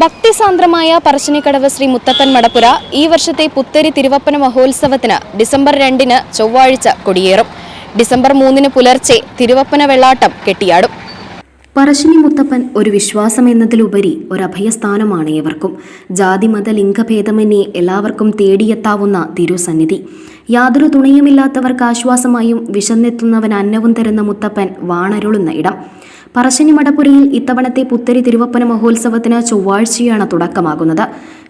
ഭക്തിസാന്ദ്രമായ പറശ്ശിനിക്കടവ് ശ്രീ മുത്തപ്പൻ മടപ്പുര ഈ വർഷത്തെ പുത്തരി തിരുവപ്പന മഹോത്സവത്തിന് ഡിസംബർ രണ്ടിന് ചൊവ്വാഴ്ച കൊടിയേറും. ഡിസംബർ മൂന്നിന് പുലർച്ചെ തിരുവപ്പന വെള്ളാട്ടം കെട്ടിയാടും. പറശ്ശിനി മുത്തപ്പൻ ഒരു വിശ്വാസം എന്നതിലുപരി ഒരഭയസ്ഥാനമാണ് ഏവർക്കും. ജാതിമത ലിംഗഭേദമന്യേ എല്ലാവർക്കും തേടിയെത്താവുന്ന തിരുസന്നിധി. യാതൊരു തുണയുമില്ലാത്തവർക്ക് ആശ്വാസമായും വിശന്നെത്തുന്നവൻ അന്നവും തരുന്ന മുത്തപ്പൻ വാണരുളുന്ന ഇടം. പറശ്ശിനി മടപ്പുരയിൽ ഇത്തവണത്തെ പുത്തരി തിരുവപ്പന മഹോത്സവത്തിന് ചൊവ്വാഴ്ചയാണ് തുടക്കമാകുന്നത്.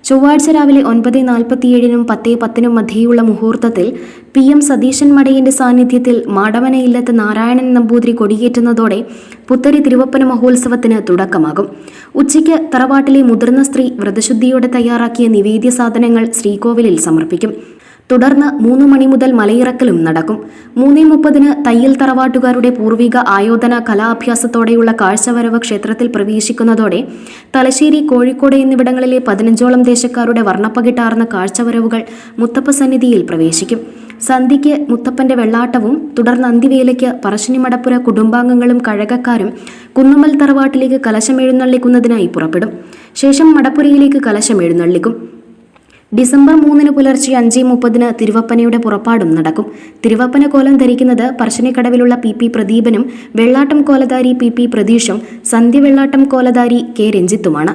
ചൊവ്വാഴ്ച രാവിലെ ഒൻപത് നാൽപ്പത്തിയേഴിനും പത്തേ പത്തിനും മധ്യയുള്ള മുഹൂർത്തത്തിൽ പി എം സതീശൻ മടയിന്റെ സാന്നിധ്യത്തിൽ മാടവനയില്ലത്ത് നാരായണൻ നമ്പൂതിരി കൊടിയേറ്റുന്നതോടെ പുത്തരി തിരുവപ്പന മഹോത്സവത്തിന് തുടക്കമാകും. ഉച്ചയ്ക്ക് തറവാട്ടിലെ മുതിർന്ന സ്ത്രീ വ്രതശുദ്ധിയോടെ തയ്യാറാക്കിയ നിവേദ്യ സാധനങ്ങൾ ശ്രീകോവിലിൽ സമർപ്പിക്കും. തുടർന്ന് മൂന്ന് മണി മുതൽ മലയിറക്കലും നടക്കും. മൂന്നേ മുപ്പതിന് തയ്യൽ തറവാട്ടുകാരുടെ പൂർവിക ആയോധന കലാഭ്യാസത്തോടെയുള്ള കാഴ്ചവരവ് ക്ഷേത്രത്തിൽ പ്രവേശിക്കുന്നതോടെ തലശ്ശേരി കോഴിക്കോട് എന്നിവിടങ്ങളിലെ പതിനഞ്ചോളം ദേശക്കാരുടെ വർണപ്പകിട്ടാർന്ന കാഴ്ചവരവുകൾ മുത്തപ്പ സന്നിധിയിൽ പ്രവേശിക്കും. സന്ധ്യയ്ക്ക് മുത്തപ്പന്റെ വെള്ളാട്ടവും തുടർന്ന് അന്തിവേലയ്ക്ക് പറശ്ശിനിമടപ്പുര കുടുംബാംഗങ്ങളും കഴകക്കാരും കുന്നുമ്മൽ തറവാട്ടിലേക്ക് കലശം എഴുന്നള്ളിക്കുന്നതിനായി പുറപ്പെടും. ശേഷം മടപ്പുരയിലേക്ക് കലശം എഴുന്നള്ളിക്കും. ഡിസംബർ മൂന്നിന് പുലർച്ചെ അഞ്ച് മുപ്പതിന് തിരുവപ്പനയുടെ പുറപ്പാടും നടക്കും. തിരുവപ്പന കോലം ധരിക്കുന്നത് പറശ്ശിനിക്കടവിലുള്ള പി പി പ്രദീപനും വെള്ളാട്ടം കോലധാരി പി പി പ്രതീഷും സന്ധ്യ വെള്ളാട്ടം കോലധാരി കെ രഞ്ജിത്തുമാണ്.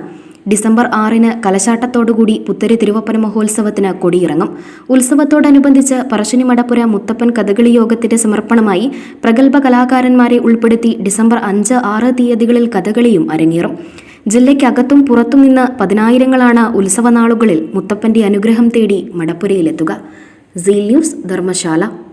ഡിസംബർ ആറിന് കലശാട്ടത്തോടുകൂടി പുത്തരി തിരുവപ്പന മഹോത്സവത്തിന് കൊടിയിറങ്ങും. ഉത്സവത്തോടനുബന്ധിച്ച് പറശ്ശിനി മടപ്പുര മുത്തപ്പൻ കഥകളി യോഗത്തിന്റെ സമർപ്പണമായി പ്രഗത്ഭ കലാകാരന്മാരെ ഉൾപ്പെടുത്തി ഡിസംബർ അഞ്ച് ആറ് തീയതികളിൽ കഥകളിയും അരങ്ങേറും. ജില്ലയ്ക്കകത്തും പുറത്തും നിന്ന് പതിനായിരങ്ങളാണ് ഉത്സവനാളുകളിൽ മുത്തപ്പന്റെ അനുഗ്രഹം തേടി മടപ്പുരയിലെത്തുക. See news Dharamshala.